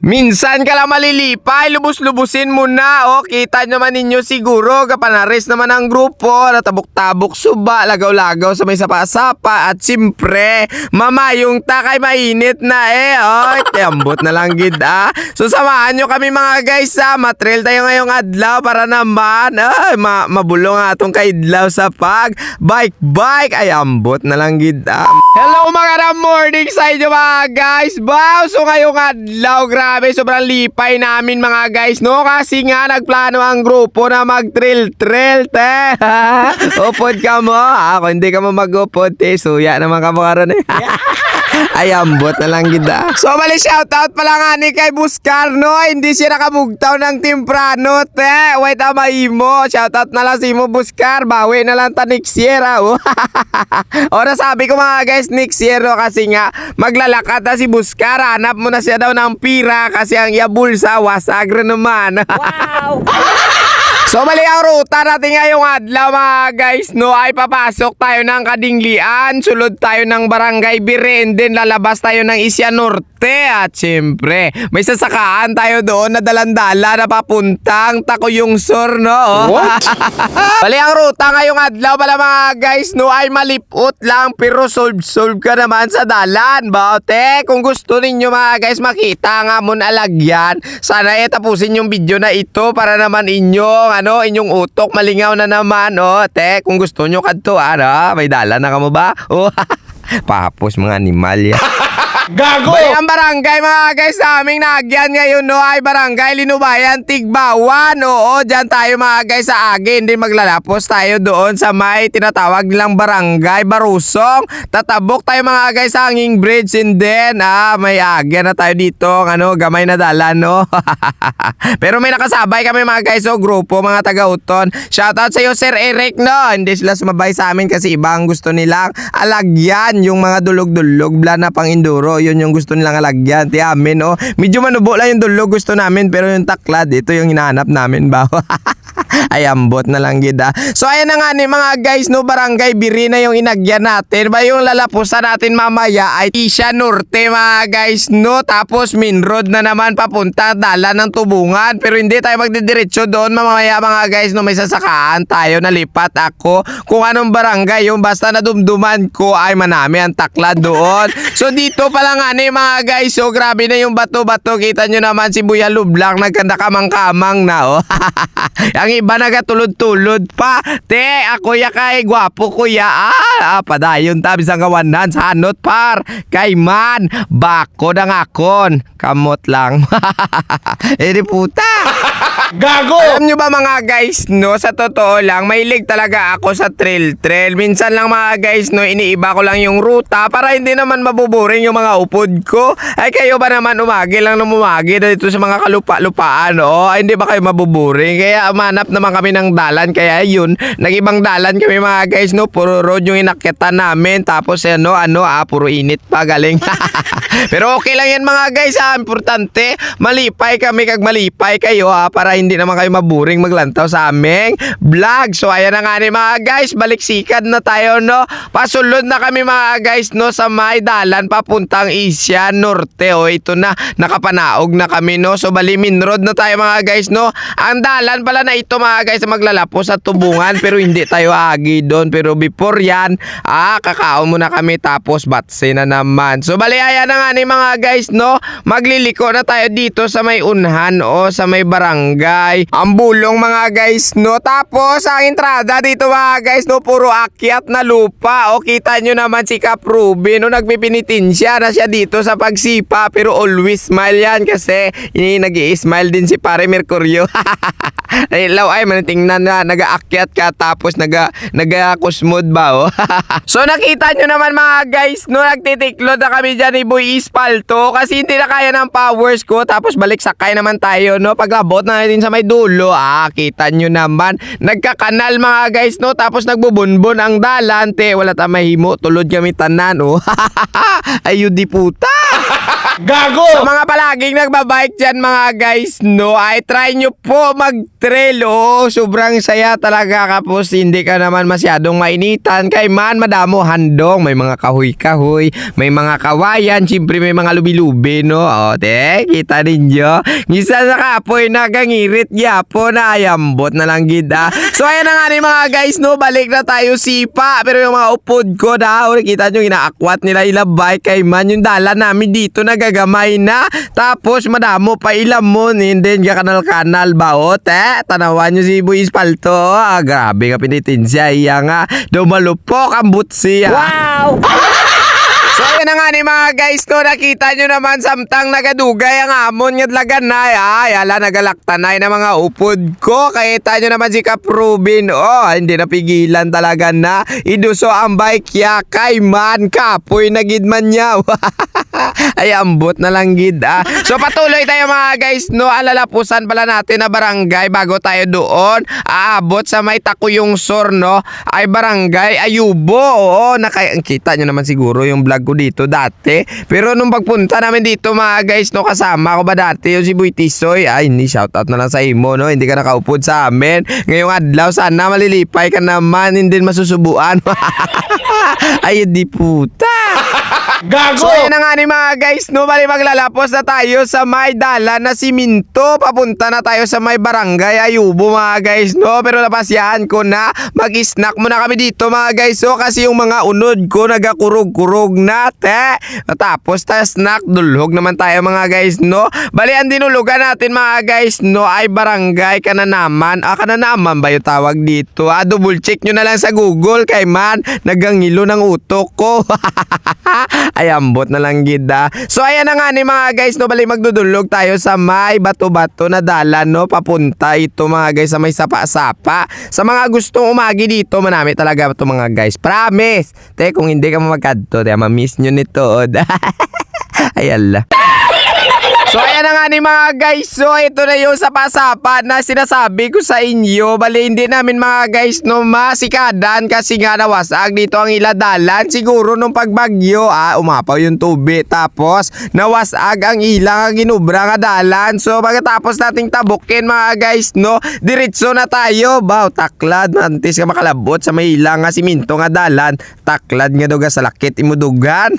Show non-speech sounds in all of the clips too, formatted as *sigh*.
Minsan ka lang malilipay, lubos-lubusin mo na, oh. Kita naman ninyo siguro, kapanares naman ang grupo, natabok-tabok suba, lagaw-lagaw sa may sapa-sapa, at simpre, mamayong takay mainit na eh, oh. *laughs* Tiambot na lang gid, ah. So, samahan nyo kami mga guys, ah. Matrail tayo ngayong adlaw para naman, ay, ma mabulong atong kaidlaw sa pag bike-bike. Ay, ambot na lang gid, ah. Hello mga morning sa inyo mga guys. Wow, so ngayong adlaw, grabe, sobrang lipay namin mga guys, no? Kasi nga nagplano ang grupo na mag-trail-trail, te. *laughs* upod ka mo. Ako hindi ka mo mag-upod, te. Suya naman ka mo karon eh. *laughs* Ay, ambot na lang gida. So, mali shoutout pala nga ni kay Buscar, no? Hindi siya nakamugtaw ng Timprano, te. Wait, ama imo. Shoutout na lang si Imo Buscar. Bawi na lang ta next year, ah. oh. *laughs* o, nasabi ko mga guys, next year, no? Kasi nga, maglalakad na si Buscar. Hanap mo na siya daw ng pira kasi ang yabulsa, wasagre naman. Wow! *laughs* So mali ang ruta. Natin ngayong adlaw mga guys no? Ay papasok tayo ng Kadinglian, sulod tayo ng Barangay Biren, then lalabas tayo ng Isya Norte. At syempre may sasakaan tayo doon na dalandala na papuntang Takuyong Sur no. What? *laughs* mali ang ruta ngayong adlaw pala mga guys no? Ay malipot lang pero solve solve ka naman sa dalan. Baote kung gusto ninyo mga guys makita nga mun alagyan sana eh tapusin yung video na ito para naman inyong ano inyong utok malingaw na naman oh te kung gusto nyo kadto ara may dala na kamo ba? Oh *laughs* papos mga animal ya *laughs* Gago! Bali ang barangay mga guys sa aming nagyan ngayon no ay barangay Linubayan Tigbawan. Oo, dyan tayo mga guys sa agin. Din maglalapos tayo doon sa may tinatawag nilang barangay Barusong. Tatabok tayo mga guys sa hanging bridge and then ah, may agyan na tayo dito. Ano, gamay na dala no. *laughs* Pero may nakasabay kami mga guys so grupo mga taga-uton. Shoutout sa iyo Sir Eric no. Hindi sila sumabay sa amin kasi ibang gusto nilang alagyan yung mga dulog-dulog bla na pang enduro yun yung gusto nilang alagyan. Ti amin, oh. Medyo manubo lang yung dulog gusto namin, pero yung taklad, ito yung hinahanap namin ba? *laughs* *laughs* Ay, ambot na lang gida. So, ayan na nga ni mga guys, no, barangay Biri na yung inagyan natin. Ba yung lalapusan natin mamaya ay Isya Norte, mga guys, no. Tapos, main road na naman papunta, dala ng tubungan. Pero hindi tayo magdidiretso doon mamaya, mga guys, no. May sasakaan tayo, nalipat ako. Kung anong barangay, yung basta nadumduman ko ay manami ang taklad doon. *laughs* So, dito pala nga ni mga guys, so grabe na yung bato-bato. Kita nyo naman si Buya Lublang, nagkanda kamang-kamang na, oh. *laughs* ang iba nagatulod-tulod pa. Te, ako ya kay gwapo kuya. Ah, ah padayon tabi sa gawanan sa hanot par. Kay man, bako na ngakon. Kamot lang. *laughs* di puta. Gago! Alam nyo ba mga guys, no, sa totoo lang, mahilig talaga ako sa trail trail. Minsan lang mga guys, no, iniiba ko lang yung ruta para hindi naman mabuboring yung mga upod ko. Ay kayo ba naman umagi lang na umagi dito sa mga kalupa-lupaan, no? Ay, hindi ba kayo mabuboring? Kaya naman kami ng dalan. Kaya yun, nag-ibang dalan kami mga guys, no? Puro road yung inakyatan namin. Tapos, ano, ano, ah, puro init pa galing. *laughs* Pero okay lang yan mga guys, ha? Importante, malipay kami kag malipay kayo, ha? Para hindi naman kayo maburing maglantaw sa aming vlog. So, ayan na nga ni mga guys, baliksikan na tayo, no? Pasulod na kami mga guys, no? Sa may dalan papuntang Isya Norte. O, ito na, nakapanaog na kami, no? So, Balimin Road na tayo mga guys, no? Ang dalan pala na ito mga guys, maglalapo sa tubungan, pero hindi tayo agi doon. Pero before yan, ah, kakao muna kami, tapos batse na naman. So, bali, ayan na nga ni mga guys, no? Magliliko na tayo dito sa may unhan o sa may barangay. Ang bulong mga guys, no? Tapos, ang entrada dito mga guys, no? Puro akyat na lupa. O, kita nyo naman si Cap Ruby, no? Nagpipinitin siya na siya dito sa pagsipa. Pero always smile yan kasi nag smile din si pare Mercurio. *laughs* ay, law ay, manitingnan na nag-aakyat ka tapos naga, nag-kusmod ba, oh? *laughs* so, nakita nyo naman mga guys, no? Nagtitiklod na kami dyan ni Boy Ispalto kasi hindi na kaya ng powers ko. Tapos balik sakay naman tayo, no? Paglabot na natin sa may dulo, ah, kita nyo naman. Nagkakanal mga guys, no? Tapos nagbubunbon ang dalante. Wala ta mahimo, tulod kami tanan, oh. *laughs* Ayun di puta. *laughs* Gago! Sa mga palaging nagbabike dyan mga guys, no, ay try nyo po mag trail. Oo, sobrang saya talaga kapos hindi ka naman masyadong mainitan. Kay man, madamo handong. May mga kahoy-kahoy, may mga kawayan, siyempre may mga lubi-lubi, no? O, te, kita ninyo. Ngisa sa kapoy na gangirit yapo na ayambot na lang gida. So, ayan na nga ni mga guys, no? Balik na tayo sipa. Pero yung mga upod ko na, o, kita nyo, inaakwat nila ilabay kay man. Yung dala namin dito nagagamay na. Tapos, madamo pa ilamon. Then, kanal-kanal ba, o, te? Tanawan nyo si Boy Espalto. Ah, grabe ka pinitin. Iya nga, dumalupok ang butsi. ah. Wow! *laughs* So ayun na nga ni mga guys no, nakita nyo naman samtang nagadugay ang amon nga lagan na ay ala nagalaktanay na mga upod ko. Kita nyo naman si Kaprubin oh hindi napigilan talaga na. Iduso ang bike ya kay man kapoy na gid man niya. *laughs* Ay ambot na lang gid ah. So patuloy tayo mga guys no alalapusan pala natin na barangay bago tayo doon. Aabot sa may takuyong sur no ay barangay Ayubo. Oo nakita nyo naman siguro yung vlog ko dito dati. Pero nung pagpunta namin dito mga guys no kasama ko ba dati? Yung si Boy Tisoy. Ay hindi shoutout na lang sa imo no? Hindi ka nakaupod sa amin. Ngayong adlaw sana malilipay ka naman. Hindi masusubuan. *laughs* Ay di puta. Gago! So ayan na nga ni mga guys, no, bali maglalapos na tayo sa may dala na siminto. Papunta na tayo sa may barangay Ayubo mga guys, no. Pero napasyahan ko na mag-snack muna kami dito mga guys, so kasi yung mga unod ko nagakurog-kurog na, te. Tapos ta snack, dulhog naman tayo mga guys, no. Bali ang dinulugan natin mga guys, no, ay barangay Kananaman. Ah, Kananaman ba yung tawag dito? Ah, double check nyo na lang sa Google kay man, nagangilo ng utok ko. *laughs* Ay, ambot na lang gida. So, ayan na nga ni mga guys, no, bali magdudulog tayo sa may bato-bato na dalan, no, papunta ito mga guys sa may sapa-sapa. Sa mga gustong umagi dito, manami talaga ito mga guys. Promise! Te, kung hindi ka mamagkadto, te, mamiss nyo nito. *laughs* Ay, ala. So ayan na nga ni mga guys. So ito na yung sapa-sapa na sinasabi ko sa inyo. Bali hindi namin mga guys no masikadan Kasi nga nawasag dito ang iladalan Siguro nung pagbagyo. Ah umapaw yung tubig. Tapos nawasag ang ilang ang ginubra nga dalan. So pagkatapos nating tabukin mga guys no Diretso na tayo. Baw taklad. Mantis ka makalabot sa may ilang nga siminto nga dalan. Taklad nga doga sa lakit. Imudugan.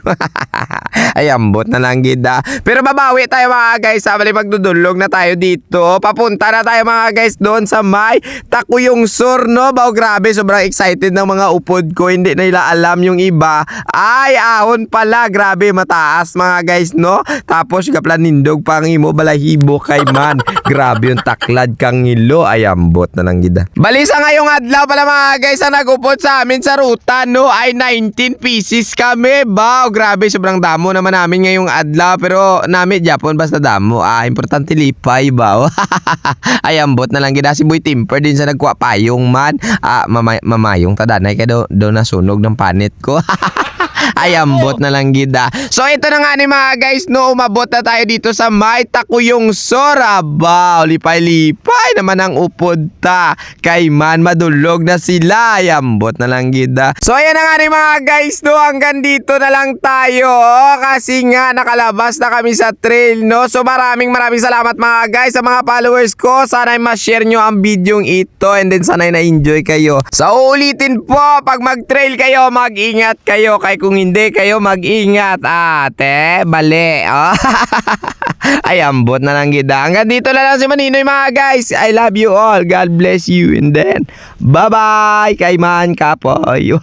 *laughs* Ay ambot na lang gida Pero babawi tayo mga guys ha Bali magdudulog na tayo dito. Papunta na tayo mga guys doon sa may Takuyong Sur no? Baw grabe sobrang excited ng mga upod ko. Hindi nila alam yung iba. Ay ahon pala. Grabe mataas mga guys no? Tapos kaplanindog pang imo. Balahibo kay man. Grabe yung taklad kang ngilo Ay ambot na lang gida Bali sa ngayong adlaw pala mga guys Ang nagupod sa amin sa ruta no? Ay 19 pieces kami. Baw grabe sobrang damo naman namin ngayong adlaw. Pero namin Japon basta damo. Ah importante lipay ba? *laughs* Ay ambot na lang gida si Boy Timper din sa nagkuha payong man. Ah mamay mamayong tadanay ka daw daw nasunog ng panit ko *laughs* ay ambot na lang gida. So ito na nga ni mga guys no umabot na tayo dito sa may takuyong sora ba lipay-lipay naman ang upod ta kay man madulog na sila ay ambot na lang gida. So ayan na nga ni mga guys no hanggang dito na lang tayo oh, kasi nga nakalabas na kami sa trail no. So maraming maraming salamat mga guys sa mga followers ko. Sana ay ma-share nyo ang video ito and then sana ay na-enjoy kayo. So uulitin po pag mag-trail kayo mag-ingat kayo kay kung hindi kayo mag-ingat ate bali. Oh. *laughs* ay ambot na lang gida. Hanggang dito na lang si Maninoy mga guys. I love you all. God bless you and then bye bye kay man kapoy. *laughs*